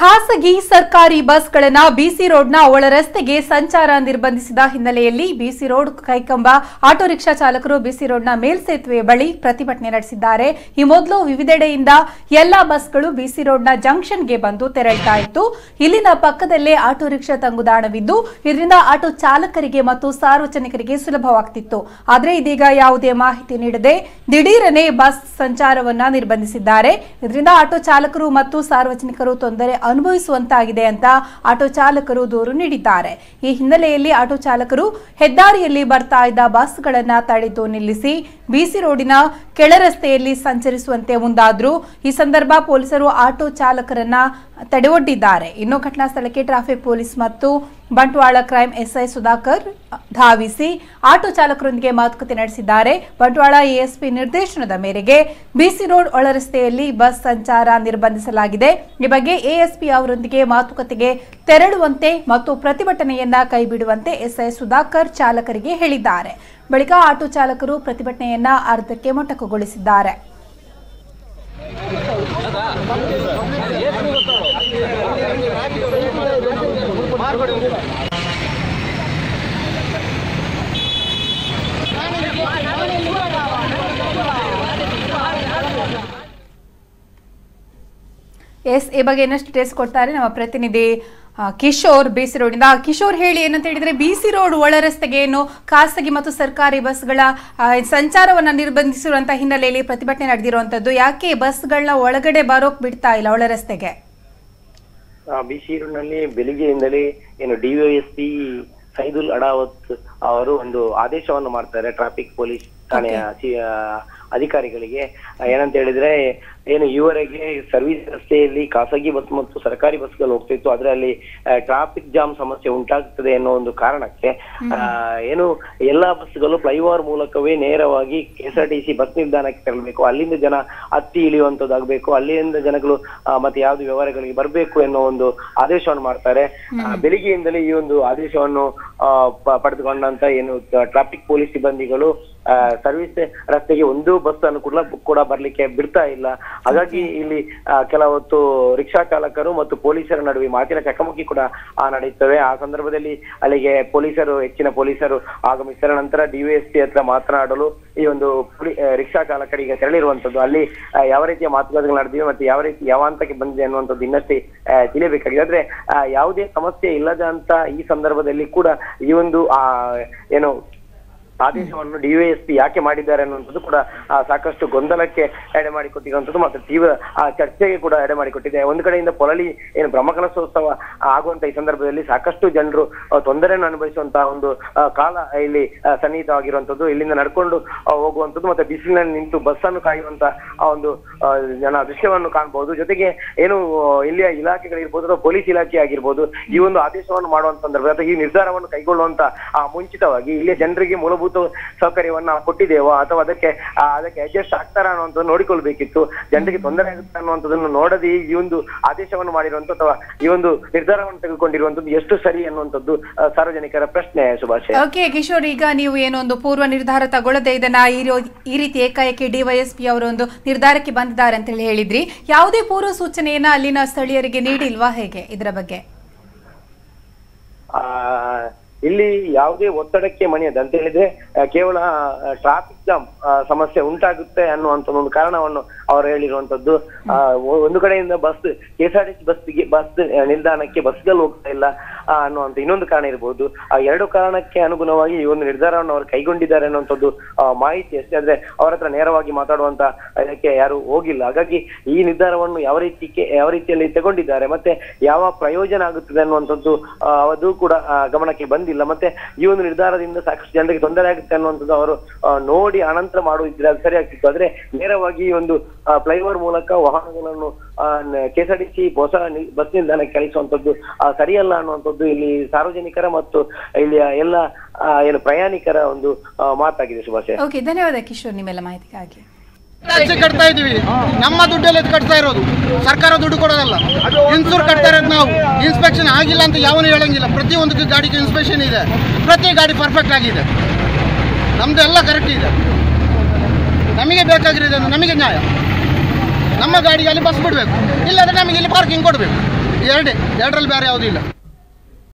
ಖಾಸಗಿ ಸರ್ಕಾರಿ ಬಸ್ಗಳನ್ನ ಬಿಸಿ ರೋಡ್ನ ಒಳ ರಸ್ತೆಗೆ ಸಂಚಾರ ನಿರ್ಬಂಧಿಸಿದ ಹಿನ್ನೆಲೆಯಲ್ಲಿ BC road Kaikamba auto rickshaw ಚಾಲಕರು ಬಿಸಿ ರೋಡ್ನ ಮೇಲ್ಸೇತುವೆ ಬಳಿ ಪ್ರತಿಭಟನೆ ನಡೆಸಿದ್ದಾರೆ. ಈ ಮೊದಲು ವಿವಿಧೆಡೆಯಿಂದ ಎಲ್ಲಾ ಬಸ್ಗಳು ಬಿಸಿ ರೋಡ್ನ ಜಂಕ್ಷನ್ಗೆ ಬಂದು ತೆರಳ್ತಾ ಇತ್ತು. ಇಲ್ಲಿನ ಪಕ್ಕದಲ್ಲೇ ಆಟೋ ರಿಕ್ಷಾ ತಂಗುದಾಣವಿದ್ದು, ಇದರಿಂದ ಆಟೋ ಚಾಲಕರಿಗೆ ಮತ್ತು ಸಾರ್ವಜನಿಕರಿಗೆ ಸುಲಭವಾಗ್ತಿತ್ತು. ಆದರೆ ಇದೀಗ ಯಾವುದೇ ಮಾಹಿತಿ ನೀಡದೆ ದಿಢೀರನೆ ಬಸ್ ಸಂಚಾರವನ್ನ ನಿರ್ಬಂಧಿಸಿದ್ದಾರೆ. ಇದರಿಂದ ಆಟೋ ಚಾಲಕರು ಮತ್ತು ಸಾರ್ವಜನಿಕರು ತೊಂದರೆ ಅನುಭವಿಸುವಂತಾಗಿದೆ ಅಂತ ಆಟೋ ಚಾಲಕರು ದೂರು ನೀಡಿದ್ದಾರೆ. ಈ ಹಿನ್ನೆಲೆಯಲ್ಲಿ ಆಟೋ ಚಾಲಕರು ಹೆದ್ದಾರಿಯಲ್ಲಿ ಬರ್ತಾ ಇದ್ದ ಬಸ್ಗಳನ್ನ ತಡೆದು ನಿಲ್ಲಿಸಿ ಬಿಸಿ ರೋಡಿನ ಕೆಳ ರಸ್ತೆಯಲ್ಲಿ ಸಂಚರಿಸುವಂತೆ ಮುಂದಾದ್ರು. ಈ ಸಂದರ್ಭ ಪೊಲೀಸರು ಆಟೋ ಚಾಲಕರನ್ನ ತಡೆಒಡ್ಡಿದ್ದಾರೆ ಇನ್ನು ಘಟನಾ ಸ್ಥಳಕ್ಕೆ ಟ್ರಾಫಿಕ್ ಪೊಲೀಸ್ ಮತ್ತು ಬಂಟ್ವಾಳ ಕ್ರೈಮ್ ಎಸ್ಐ ಸುಧಾಕರ್ ಧಾವಿಸಿ ಆಟೋ ಚಾಲಕರೊಂದಿಗೆ ಮಾತುಕತೆ ನಡೆಸಿದ್ದಾರೆ. ಬಂಟ್ವಾಳ ಎಎಸ್ಪಿ ನಿರ್ದೇಶನದ ಮೇರೆಗೆ ಬಿಸಿ ರೋಡ್ ಒಳರಸ್ತೆಯಲ್ಲಿ ಬಸ್ ಸಂಚಾರ ನಿರ್ಬಂಧಿಸಲಾಗಿದೆ. ಈ ಬಗ್ಗೆ ಎಎಸ್ಪಿ ಅವರೊಂದಿಗೆ ಮಾತುಕತೆಗೆ ತೆರಳುವಂತೆ ಮತ್ತು ಪ್ರತಿಭಟನೆಯನ್ನ ಕೈಬಿಡುವಂತೆ ಎಸ್ಐ ಸುಧಾಕರ್ ಚಾಲಕರಿಗೆ ಹೇಳಿದ್ದಾರೆ. ಬಳಿಕ ಆಟೋ ಚಾಲಕರು ಪ್ರತಿಭಟನೆಯನ್ನ ಅರ್ಧಕ್ಕೆ ಮೊಟಕುಗೊಳಿಸಿದ್ದಾರೆ. ಎಸ್, ಈ ಬಗ್ಗೆ ಇನ್ನಷ್ಟು ಟೇಸ್ಟ್ ಕೊಡ್ತಾರೆ ನಮ್ಮ ಪ್ರತಿನಿಧಿ ಕಿಶೋರ್ ಬಿಸಿ ರೋಡಿಂದ ಕಿಶೋರ್ ಹೇಳಿ, ಏನಂತ ಹೇಳಿದ್ರೆ ಬಿಸಿ ರೋಡ್ ಒಳ ರಸ್ತೆಗೆ ಏನು ಖಾಸಗಿ ಮತ್ತು ಸರ್ಕಾರಿ ಬಸ್ಗಳ ಸಂಚಾರವನ್ನು ನಿರ್ಬಂಧಿಸಿರುವಂತಹ ಹಿನ್ನೆಲೆಯಲ್ಲಿ ಪ್ರತಿಭಟನೆ ನಡೆದಿರುವಂತದ್ದು ಯಾಕೆ ಬಸ್ಗಳನ್ನ ಒಳಗಡೆ ಬರೋಕ್ ಬಿಡ್ತಾ ಇಲ್ಲ ಒಳ ರಸ್ತೆಗೆ? ಬಿಸಿಯೂರಿನಲ್ಲಿ ಬೆಳಿಗ್ಗೆಯಿಂದಲೇ ಏನು ಡಿವೈಎಸ್ಪಿ ಸೈದುಲ್ ಅಡಾವತ್ ಅವರು ಒಂದು ಆದೇಶವನ್ನು ಮಾಡ್ತಾರೆ. ಟ್ರಾಫಿಕ್ ಪೊಲೀಸ್ ಠಾಣೆಯ ಅಧಿಕಾರಿಗಳಿಗೆ ಏನಂತ ಹೇಳಿದ್ರೆ ಏನು ಈವರೆಗೆ ಸರ್ವಿಸ್ ರಸ್ತೆಯಲ್ಲಿ ಖಾಸಗಿ ಬಸ್ ಮತ್ತು ಸರ್ಕಾರಿ ಬಸ್ಗಳು ಹೋಗ್ತಿತ್ತು. ಆದ್ರೆ ಅಲ್ಲಿ ಟ್ರಾಫಿಕ್ ಜಾಮ್ ಸಮಸ್ಯೆ ಉಂಟಾಗ್ತದೆ ಅನ್ನೋ ಒಂದು ಕಾರಣಕ್ಕೆ ಏನು ಎಲ್ಲಾ ಬಸ್ಗಳು ಫ್ಲೈಓವರ್ ಮೂಲಕವೇ ನೇರವಾಗಿ ಕೆಎಸ್ಆರ್ಟಿಸಿ ಬಸ್ ನಿಲ್ದಾಣಕ್ಕೆ ತೆರಳಬೇಕು. ಅಲ್ಲಿಂದ ಜನ ಹತ್ತಿ ಇಳಿಯುವಂತದ್ದಾಗಬೇಕು. ಅಲ್ಲಿಂದ ಜನಗಳು ಮತ್ತೆ ಯಾವ್ದು ವ್ಯವಹಾರಗಳಿಗೆ ಬರಬೇಕು ಎನ್ನುವ ಒಂದು ಆದೇಶವನ್ನು ಮಾಡ್ತಾರೆ. ಬೆಳಿಗ್ಗೆಯಿಂದಲೇ ಈ ಒಂದು ಆದೇಶವನ್ನು ಪಡೆದುಕೊಂಡಂತ ಏನು ಟ್ರಾಫಿಕ್ ಪೊಲೀಸ್ ಸಿಬ್ಬಂದಿಗಳು ಸರ್ವಿಸ್ ರಸ್ತೆಗೆ ಒಂದು ಬಸ್ ಅನ್ನು ಕೂಡ ಕೂಡ ಬರ್ಲಿಕ್ಕೆ ಬಿಡ್ತಾ ಇಲ್ಲ. ಹಾಗಾಗಿ ಇಲ್ಲಿ ಕೆಲವತ್ತು ರಿಕ್ಷಾ ಚಾಲಕರು ಮತ್ತು ಪೊಲೀಸರ ನಡುವೆ ಮಾತಿನ ಚಕಮಕಿ ಕೂಡ ಆ, ನಡೆಯುತ್ತವೆ. ಆ ಸಂದರ್ಭದಲ್ಲಿ ಅಲ್ಲಿಗೆ ಪೊಲೀಸರು ಹೆಚ್ಚಿನ ಪೊಲೀಸರು ಆಗಮಿಸಿದ ನಂತರ ಡಿವೈಎಸ್ಪಿ ಹತ್ರ ಮಾತನಾಡಲು ಈ ಒಂದು ರಿಕ್ಷಾ ಚಾಲಕರಿಗೆ ತೆರಳಿರುವಂತದ್ದು. ಅಲ್ಲಿ ಯಾವ ರೀತಿಯ ಮಾತುಕತೆಗಳು ನಡೆದಿವೆ ಮತ್ತೆ ಯಾವ ರೀತಿ ಯಾವ ಹಂತಕ್ಕೆ ಬಂದಿದೆ ಅನ್ನುವಂಥದ್ದು ಇನ್ನಷ್ಟೇ ತಿಳಿಯಬೇಕಾಗಿದೆ. ಆದ್ರೆ ಯಾವುದೇ ಸಮಸ್ಯೆ ಇಲ್ಲದ ಅಂತ ಈ ಸಂದರ್ಭದಲ್ಲಿ ಕೂಡ ಈ ಒಂದು ಆ ಏನು ಆದೇಶವನ್ನು ಡಿವೈಎಸ್ಪಿ ಯಾಕೆ ಮಾಡಿದ್ದಾರೆ ಅನ್ನುವಂಥದ್ದು ಕೂಡ ಸಾಕಷ್ಟು ಗೊಂದಲಕ್ಕೆ ಎಡೆ ಮಾಡಿಕೊಟ್ಟಿರುವಂಥದ್ದು ಮತ್ತು ತೀವ್ರ ಚರ್ಚೆಗೆ ಕೂಡ ಎಡೆ ಮಾಡಿಕೊಟ್ಟಿದೆ. ಒಂದು ಕಡೆಯಿಂದ ಪೊಳಲಿ ಏನು ಬ್ರಹ್ಮಕಲಸೋತ್ಸವ ಆಗುವಂತ ಈ ಸಂದರ್ಭದಲ್ಲಿ ಸಾಕಷ್ಟು ಜನರು ತೊಂದರೆಯನ್ನು ಅನುಭವಿಸುವಂತಹ ಒಂದು ಕಾಲ ಇಲ್ಲಿ ಸನ್ನಿಹಿತವಾಗಿರುವಂಥದ್ದು. ಇಲ್ಲಿಂದ ನಡ್ಕೊಂಡು ಹೋಗುವಂಥದ್ದು ಮತ್ತೆ ಬಿಸಿಲಿನಲ್ಲಿ ನಿಂತು ಬಸ್ ಅನ್ನು ಕಾಯುವಂತ ಒಂದು ಜನ ದೃಶ್ಯವನ್ನು ಕಾಣಬಹುದು ಜೊತೆಗೆ ಏನು ಇಲ್ಲಿಯ ಇಲಾಖೆಗಳಿರ್ಬೋದು ಅಥವಾ ಪೊಲೀಸ್ ಇಲಾಖೆ ಆಗಿರ್ಬೋದು, ಈ ಒಂದು ಆದೇಶವನ್ನು ಮಾಡುವಂತ ಸಂದರ್ಭ ಅಥವಾ ಈ ನಿರ್ಧಾರವನ್ನು ಕೈಗೊಳ್ಳುವಂತ ಮುಂಚಿತವಾಗಿ ಇಲ್ಲಿಯ ಜನರಿಗೆ ಮೂಲಭೂತ ಸೌಕರ್ಯವನ್ನ ಕೊಟ್ಟಿದ್ದೇವೋ ಅಥವಾ ಅದಕ್ಕೆ ಅದಕ್ಕೆ ಅಡ್ಜಸ್ಟ್ ಆಗ್ತಾರ ಅನ್ನುವಂಥದ್ದು ನೋಡಿಕೊಳ್ಬೇಕಿತ್ತು. ಜನರಿಗೆ ತೊಂದರೆ ಆಗುತ್ತೆ ಅನ್ನುವಂಥದ್ದನ್ನು ನೋಡದೆ ಈ ಒಂದು ಆದೇಶವನ್ನು ಮಾಡಿರುವಂತ ಅಥವಾ ಈ ಒಂದು ನಿರ್ಧಾರವನ್ನು ತೆಗೆದುಕೊಂಡಿರುವಂತದ್ದು ಎಷ್ಟು ಸರಿ ಅನ್ನುವಂಥದ್ದು ಸಾರ್ವಜನಿಕರ ಪ್ರಶ್ನೆ ಸುಭಾಷ್. ಓಕೆ ಕಿಶೋರ್ ಈಗ ನೀವು ಏನೊಂದು ಪೂರ್ವ ನಿರ್ಧಾರ ತಗೊಳ್ಳದೆ ಇದನ್ನ ಈ ರೀತಿ ಏಕಾಏಕಿ ಡಿವೈಎಸ್ಪಿ ಅವರೊಂದು ನಿರ್ಧಾರಕ್ಕೆ ಬಂದಿದ್ದಾರೆ ಅಂತ ಹೇಳಿ ಹೇಳಿದ್ರಿ. ಯಾವುದೇ ಪೂರ್ವ ಸೂಚನೆಯನ್ನ ಅಲ್ಲಿನ ಸ್ಥಳೀಯರಿಗೆ ನೀಡಿಲ್ವಾ ಹೇಗೆ ಇದರ ಬಗ್ಗೆ? ಆ ಇಲ್ಲಿ ಯಾವುದೇ ಒತ್ತಡಕ್ಕೆ ಮಣಿಯದ ಅಂತ ಹೇಳಿದ್ರೆ ಕೇವಲ ಟ್ರಾಫಿಕ್ ಜಾಮ್ ಸಮಸ್ಯೆ ಉಂಟಾಗುತ್ತೆ ಅನ್ನುವಂತ ಒಂದು ಕಾರಣವನ್ನು ಅವರು ಹೇಳಿರುವಂತದ್ದು. ಒಂದು ಕಡೆಯಿಂದ ಬಸ್ ಕೆಎಸ್ಆರ್ಟಿಸಿ ಬಸ್ಗೆ ಬಸ್ ನಿಲ್ದಾಣಕ್ಕೆ ಬಸ್ಗಳು ಹೋಗ್ತಾ ಇಲ್ಲ. ಅನ್ನುವಂತ ಇನ್ನೊಂದು ಕಾರಣ ಇರಬಹುದು ಆ, ಎರಡು ಕಾರಣಕ್ಕೆ ಅನುಗುಣವಾಗಿ ಈ ಒಂದು ನಿರ್ಧಾರವನ್ನು ಅವರು ಕೈಗೊಂಡಿದ್ದಾರೆ ಅನ್ನುವಂಥದ್ದು ಮಾಹಿತಿ ಅಷ್ಟೇ. ಅಂದ್ರೆ ಅವರ ಹತ್ರ ನೇರವಾಗಿ ಮಾತಾಡುವಂತ ಇದಕ್ಕೆ ಯಾರು ಹೋಗಿಲ್ಲ. ಹಾಗಾಗಿ ಈ ನಿರ್ಧಾರವನ್ನು ಯಾವ ರೀತಿ ಯಾವ ರೀತಿಯಲ್ಲಿ ತಗೊಂಡಿದ್ದಾರೆ, ಮತ್ತೆ ಯಾವ ಪ್ರಯೋಜನ ಆಗುತ್ತದೆ ಅನ್ನುವಂಥದ್ದು ಅದು ಕೂಡ ಗಮನಕ್ಕೆ ಬಂದಿಲ್ಲ. ಮತ್ತೆ ಈ ಒಂದು ನಿರ್ಧಾರದಿಂದ ಸಾಕಷ್ಟು ಜನರಿಗೆ ತೊಂದರೆ ಆಗುತ್ತೆ ಅನ್ನುವಂಥದ್ದು ಅವರು ನೋಡಿ ಅನಂತರ ಮಾಡುವುದಿದ್ರೆ ಅದು ಸರಿ ಆಗ್ತಿತ್ತು ಆದ್ರೆ ನೇರವಾಗಿ ಈ ಒಂದು ಫ್ಲೈಓವರ್ ಮೂಲಕ ವಾಹನಗಳನ್ನು ಕೆಎಸ್ಆರ್ಟಿಸಿ ಹೊಸ ನಿ- ಬಸ್ ನಿಲ್ದಾಣಕ್ಕೆ ಕಳಿಸುವಂತದ್ದು ಸರಿಯಲ್ಲ ಅನ್ನುವಂಥದ್ದು ಇಲ್ಲಿ ಸಾರ್ವಜನಿಕರ ಮತ್ತು ಇಲ್ಲಿಯ ಎಲ್ಲ ಏನು ಪ್ರಯಾಣಿಕರ ಒಂದು ಮಾತಾಗಿದೆ ಶುಭಾಶಯ ಓಕೆ ಧನ್ಯವಾದ ಕಿಶೋರ್ ನಿಮ್ಮೆಲ್ಲ ಮಾಹಿತಿಗಾಗಿ. ಟ್ಯಾಕ್ಸಿ ಕಟ್ತಾ ಇದೀವಿ ನಮ್ಮ ದುಡ್ಡಲ್ಲಿ ಎದ್ದು ಕಟ್ತಾ ಇರೋದು. ಸರ್ಕಾರ ದುಡ್ಡು ಕೊಡೋದಲ್ಲ. ಇನ್ಸೂರ್ ಕಟ್ತಾ ಇರೋದು ನಾವು. ಇನ್ಸ್ಪೆಕ್ಷನ್ ಆಗಿಲ್ಲ ಅಂತ ಯಾವನು ಹೇಳಂಗಿಲ್ಲ. ಪ್ರತಿಯೊಂದಕ್ಕೆ ಗಾಡಿಗೆ ಇನ್ಸ್ಪೆಕ್ಷನ್ ಇದೆ. ಪ್ರತಿ ಗಾಡಿ ಪರ್ಫೆಕ್ಟ್ ಆಗಿದೆ. ನಮ್ದು ಎಲ್ಲ ಕರೆಕ್ಟ್ ಇದೆ. ನಮಗೆ ಬೇಕಾಗಿರೋದು ಅಂದ್ರೆ ನಮಗೆ ನ್ಯಾಯ. ನಮ್ಮ ಗಾಡಿಗೆ ಅಲ್ಲಿ ಬಸ್ ಬಿಡಬೇಕು ಇಲ್ಲಾಂದ್ರೆ ನಮಗೆ ಇಲ್ಲಿ ಪಾರ್ಕಿಂಗ್ ಕೊಡಬೇಕು ಎರಡೇ ಎರಡರಲ್ಲಿ ಬೇರೆ ಯಾವುದೂ ಇಲ್ಲ